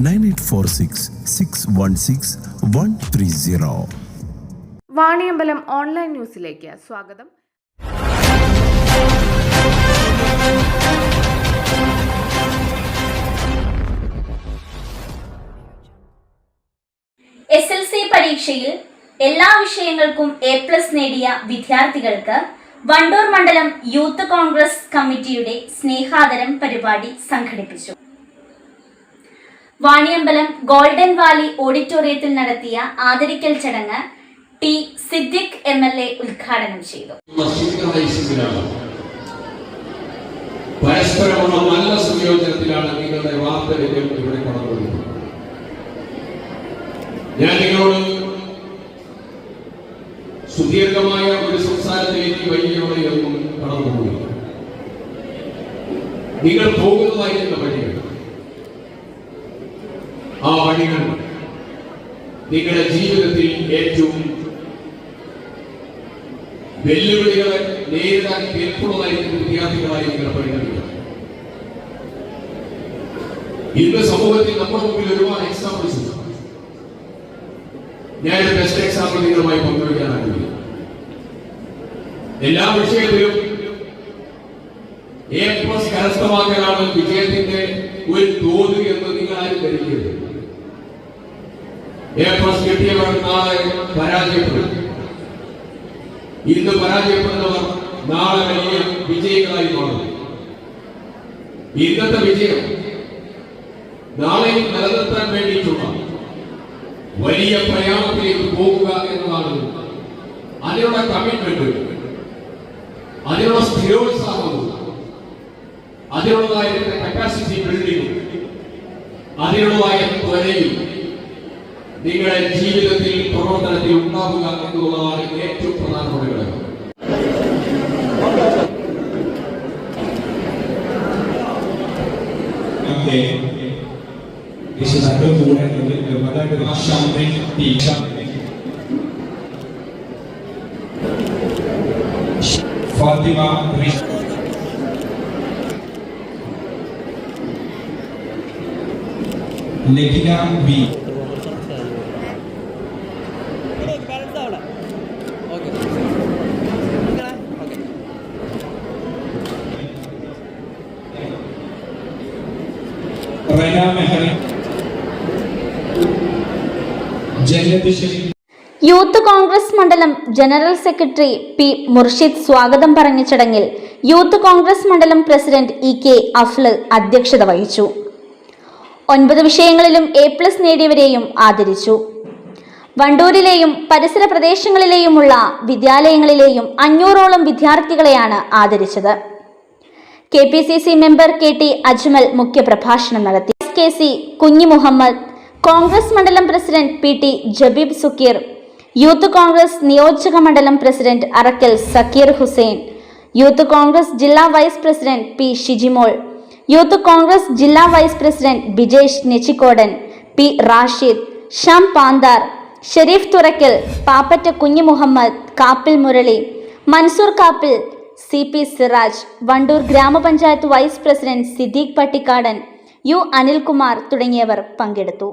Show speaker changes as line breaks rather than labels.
Nine eight four six six one six one three zero.
Vaniyambalam online ന്യൂസിലേക്ക് സ്വാഗതം.
S L C പരീക്ഷയിൽ എല്ലാ വിഷയങ്ങൾക്കും എ പ്ലസ് നേടിയ വിദ്യാർത്ഥികൾക്ക് വണ്ടൂർ മണ്ഡലം യൂത്ത് കോൺഗ്രസ് കമ്മിറ്റിയുടെ സ്നേഹാദരം പരിപാടി സംഘടിപ്പിച്ചു. വാണിയമ്പലം ഗോൾഡൻ വാലി ഓഡിറ്റോറിയത്തിൽ നടത്തിയ ആദരിക്കൽ ചടങ്ങ് T Siddique M L A ഉദ്ഘാടനം ചെയ്തു.
ഞാൻ നിങ്ങളോട് സുദീർഘമായ ഒരു സംസാരത്തിലേക്ക് വൈകിയോടെ കടന്നു പോകുന്നു നിങ്ങൾ പോകുന്നതായിരുന്ന നിങ്ങളുടെ ജീവിതത്തിൽ ഏറ്റവും വെല്ലുവിളികളെ നേരിടാൻ കേൾപ്പുള്ളതായിരിക്കും വിദ്യാർത്ഥികളായി നിങ്ങൾ പരിഗണിക്കുക ഇന്ന് സമൂഹത്തിൽ നമ്മുടെ മുമ്പിൽ ഒരുപാട് എക്സാമ്പിൾസ് ഉണ്ട്. ഒരു ബെസ്റ്റ് എക്സാമ്പിൾ നിങ്ങളുമായി പങ്കുവയ്ക്കാൻ ആഗ്രഹിക്കുന്നു. എല്ലാ വിഷയത്തിലും എ പ്ലസ് കരസ്ഥമാക്കലാണ് വിജയത്തിന്റെ ഒരു തോത് എന്ന് നിങ്ങൾ ആരും ധരിക്കരുത്. എ പ്ലസ് കിട്ടിയവർ നാളെ പരാജയപ്പെടും. ഇന്ന് പരാജയപ്പെടുന്നവർ നാളെ വലിയ വിജയികളായി മാറും. ഇന്നത്തെ വിജയം നാളെയും നിലനിർത്താൻ വേണ്ടിയിട്ടുള്ള വലിയ പ്രയാണത്തിലേക്ക് പോകുക എന്നതാണ് അതിനുള്ള കമ്മിറ്റ്മെന്റ് അതിനുള്ള സ്ഥിരോത്സാഹവും അതിനുള്ളതായ കപ്പാസിറ്റി ബിൽഡിങ്ങും അതിനുള്ളതായ ത്വരയും. നിങ്ങളുടെ ജീവിതത്തിൽ പ്രവർത്തനത്തിൽ ഉണ്ടാവുക എന്നുള്ളതാണ് ഏറ്റവും പ്രധാനപ്പെട്ട ഘടകം
che che si
youth Congress മണ്ഡലം ജനറൽ സെക്രട്ടറി പി മുർഷിദ് സ്വാഗതം പറഞ്ഞ ചടങ്ങിൽ യൂത്ത് കോൺഗ്രസ് മണ്ഡലം പ്രസിഡന്റ് ഇ കെ അഫ്ല് അധ്യക്ഷത വഹിച്ചു. ഒൻപത് വിഷയങ്ങളിലും എ പ്ലസ് നേടിയവരെയും ആദരിച്ചു. വണ്ടൂരിലെയും പരിസര പ്രദേശങ്ങളിലെയുമുള്ള വിദ്യാലയങ്ങളിലെയും അഞ്ഞൂറോളം വിദ്യാർത്ഥികളെയാണ് ആദരിച്ചത്. K P C C member K T Ajmal മുഖ്യപ്രഭാഷണം നടത്തി. S K C Kunhi Muhammed Congress മണ്ഡലം president P T Jabeeb Sukkeer youth Congress നിയോജക മണ്ഡലം പ്രസിഡന്റ് അറക്കൽ സക്കീർ ഹുസൈൻ യൂത്ത് കോൺഗ്രസ് ജില്ലാ vice president P Shijimol youth Congress ജില്ലാ vice president Bijesh Nechikkodan P Rashid Sham Panthar Shareef Thurakkal Pappatta Kunhu Muhammed Kappil Murali Mansoor Kappil C P Siraj Wandoor ഗ്രാമപഞ്ചായത്ത് vice president Siddique Pattikkadan U Anilkumar തുടങ്ങിയവർ പങ്കെടുത്തു.